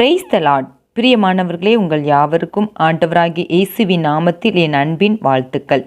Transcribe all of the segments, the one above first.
Praise the Lord பிரியமானவர்களே உங்கள் யாவருக்கும் ஆண்டவராகிய இயேசுவின் நாமத்தில் என் அன்பின் வாழ்த்துக்கள்.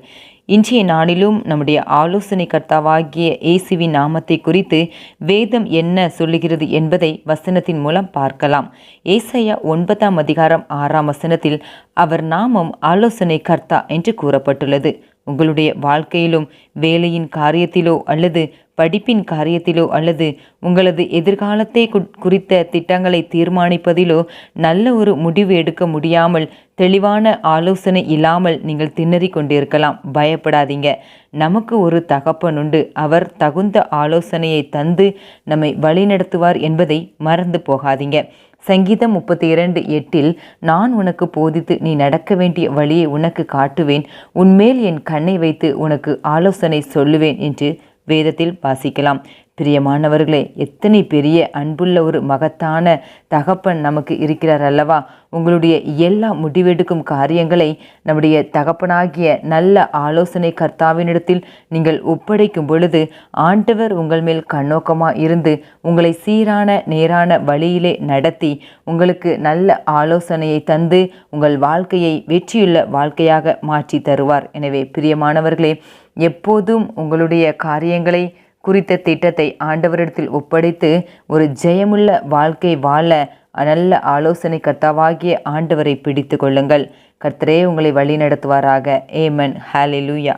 இன்றைய நாளிலும் நம்முடைய ஆலோசனை கர்த்தாவாகிய இயேசுவின் நாமத்தை குறித்து வேதம் என்ன சொல்லுகிறது என்பதை வசனத்தின் மூலம் பார்க்கலாம். ஏசையா ஒன்பதாம் அதிகாரம் ஆறாம் வசனத்தில் அவர் நாமம் ஆலோசனை கர்த்தா என்று கூறப்பட்டுள்ளது. உங்களுடைய வாழ்க்கையிலும் வேலையின் காரியத்திலோ அல்லது படிப்பின் காரியத்திலோ அல்லது உங்களது எதிர்காலத்தை குறித்த திட்டங்களை தீர்மானிப்பதிலோ நல்ல ஒரு முடிவு எடுக்க முடியாமல் தெளிவான ஆலோசனை இல்லாமல் நீங்கள் திணறிக் கொண்டிருக்கலாம். பயப்படாதீங்க. நமக்கு ஒரு தகப்பன் உண்டு. அவர் தகுந்த ஆலோசனையை தந்து நம்மை வழிநடத்துவார் என்பதை மறந்து போகாதீங்க. சங்கீதம் முப்பத்தி இரண்டு எட்டில் நான் உனக்கு போதித்து நீ நடக்க வேண்டிய வழியை உனக்கு காட்டுவேன். உன்மேல் என் கண்ணை வைத்து உனக்கு ஆலோசனை சொல்லுவேன் என்று வேதத்தில் வாசிக்கலாம். பிரியமானவர்களே எத்தனை பெரிய அன்புள்ள ஒரு மகத்தான தகப்பன் நமக்கு இருக்கிறார் அல்லவா? உங்களுடைய எல்லா முடிவெடுக்கும் காரியங்களை நம்முடைய தகப்பனாகிய நல்ல ஆலோசனை கர்த்தாவினிடத்தில் நீங்கள் ஒப்படைக்கும் பொழுது ஆண்டவர் உங்கள் மேல் கண்ணோக்கமாக இருந்து உங்களை சீரான நேரான வழியிலே நடத்தி உங்களுக்கு நல்ல ஆலோசனையை தந்து உங்கள் வாழ்க்கையை வெற்றியுள்ள வாழ்க்கையாக மாற்றி தருவார். எனவே பிரியமானவர்களே எப்போதும் உங்களுடைய காரியங்களை குறித்த திட்டத்தை ஆண்டவரிடத்தில் ஒப்படைத்து ஒரு ஜெயமுள்ள வாழ்க்கை வாழ நல்ல ஆலோசனை கர்த்தாவாகிய ஆண்டவரை பிடித்து கொள்ளுங்கள். கர்த்தரே உங்களை வழி நடத்துவாராக ஏமன் ஹாலிலூயா